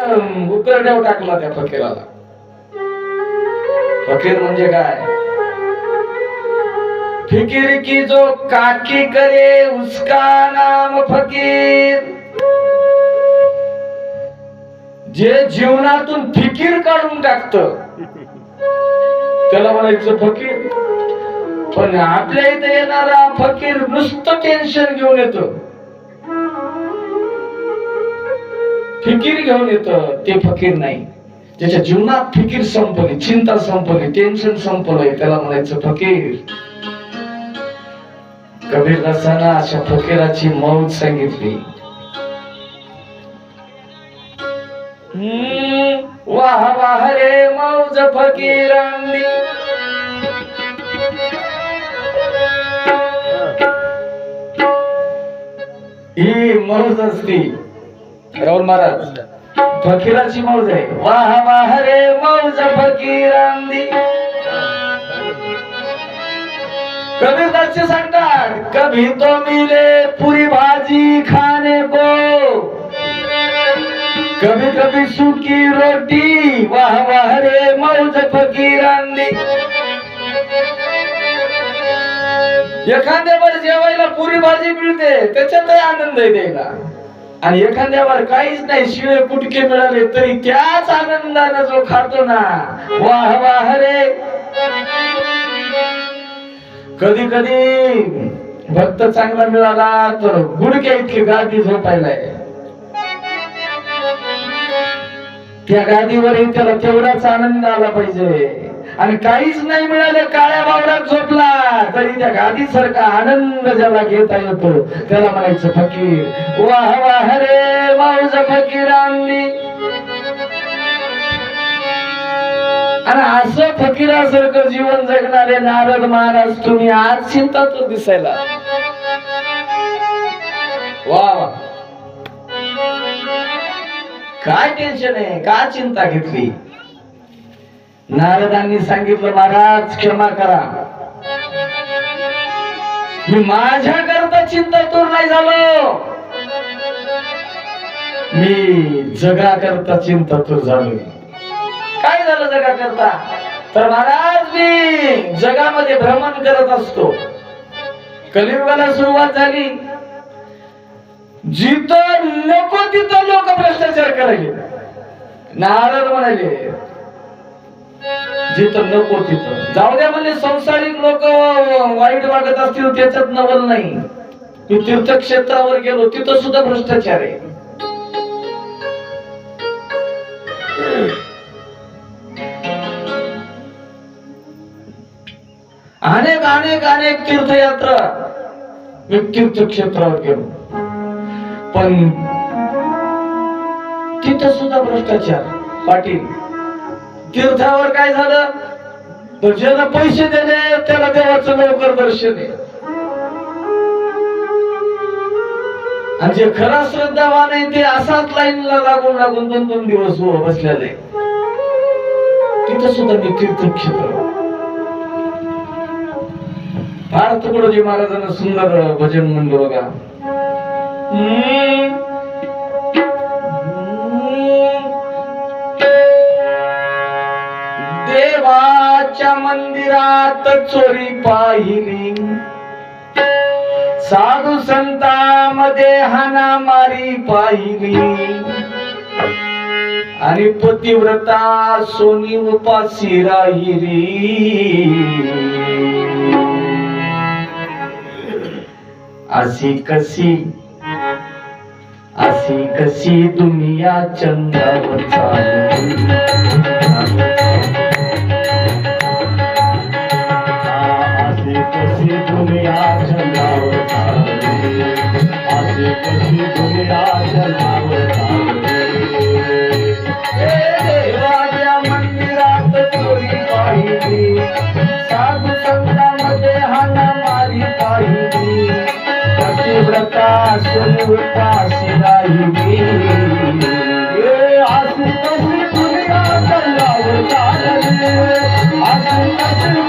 उकरड्यावर टाकला त्या फकीराला. फकीर म्हणजे काय? फिकीर की जो काकी करे उसका नाम फकीर. जे जीवनातून फिकीर काढून टाकत त्याला म्हणायचं फकीर पण आपल्या इथे येणारा फकीर नुसतं टेन्शन घेऊन येतो. फिकीर घेऊन येतं ते फकीर नाही. ज्याच्या जीवनात फिकीर संपली चिंता संपली टेन्शन संपलंय त्याला म्हणायचं फकीर. कबीर रसाना अशा फकीराची मौज सांगितली. हम्म, वाह वाह रे मौज फकीरांनी. ही मौज असती. राहुल महाराज. फकीराची मौज आहे. वाह वाह रे मौज फकीरांनी कबीरदासचे सांगतात कभी तो मिले पुरी भाजी खाने को. कभी कभी सुखी रोटी. वाह वाह रे मौज फकीरांनी एखाद्यावर जेवायला पुरी भाजी मिळते त्याच्यातही आनंद आहे द्यायला आणि एखाद्यावर काहीच नाही शिळे कुटके मिळाले तरी त्याच आनंदानं जो खातो ना वाह वाह रे. कधी कधी भक्त चांगला मिळाला तर गुडक्या इतकी गादी झोपायलाय. त्या गादीवरही त्याला तेवढाच आनंद आला पाहिजे. आणि काहीच नाही मिळालं का त्या गादी सारखा आनंद ज्याला घेता येतो त्याला म्हणायचं फकीर. वाह वाह रे माऊज फकीरांनी. आणि असं फकीरासारखं जीवन जगणारे नारद महाराज तुम्ही आज चिंता तो दिसायला. वा वा. काय टेन्शन आहे? का चिंता घेतली? नारदांनी सांगितलं महाराज क्षमा करा. मी माझ्या करता चिंता दूर नाही झालो. मी जगा करता चिंता दूर झालो. काय झालं जगा करता तर महाराज मी जगामध्ये भ्रमण करत असतो. कलियुगाला सुरुवात झाली. जिथं नको तिथं लोक भ्रष्टाचार करायले नारद म्हणाले जिथं नको तिथं. जाऊ द्या म्हणजे संसारिक लोक वाईट वागत असतील त्याच्यात नवल नाही. मी तीर्थक्षेत्रावर गेलो तिथं सुद्धा भ्रष्टाचार आहे. अनेक अनेक अनेक तीर्थयात्रा मी तीर्थक्षेत्रावर गेलो. पण तिथं सुद्धा भ्रष्टाचार. पाटील तीर्थावर काय झालं? तर ज्याला पैसे दिले त्याला देवाचं लवकर दर्शन आहे. आणि जे खरा श्रद्धावान आहे ते असाच लाईनला लागून लागून दोन दोन दिवस बसलेले तिथं सुद्धा मी तीर्थक्षेत्र. फार तुकडोजी महाराजांना सुंदर भजन म्हणलं बघा. चोरी पाहिली. साधू संतांमध्ये हाणामारी पाहिली. आणि पतिव्रता सोनी उपाशी राहिली. अशी कशी अशी कशी दुनिया चंद्रावर चालू कशी दुनिया चंद्रावर अशी कशी दुनिया चंद्रावर देवाच्या मंदिरात चोरी पाहिली साधू संतामध्ये हाणामारी पाहिली पतिव्रता सुनिवृत्ताशी राहिली अशी कशी दुनिया अशी कशी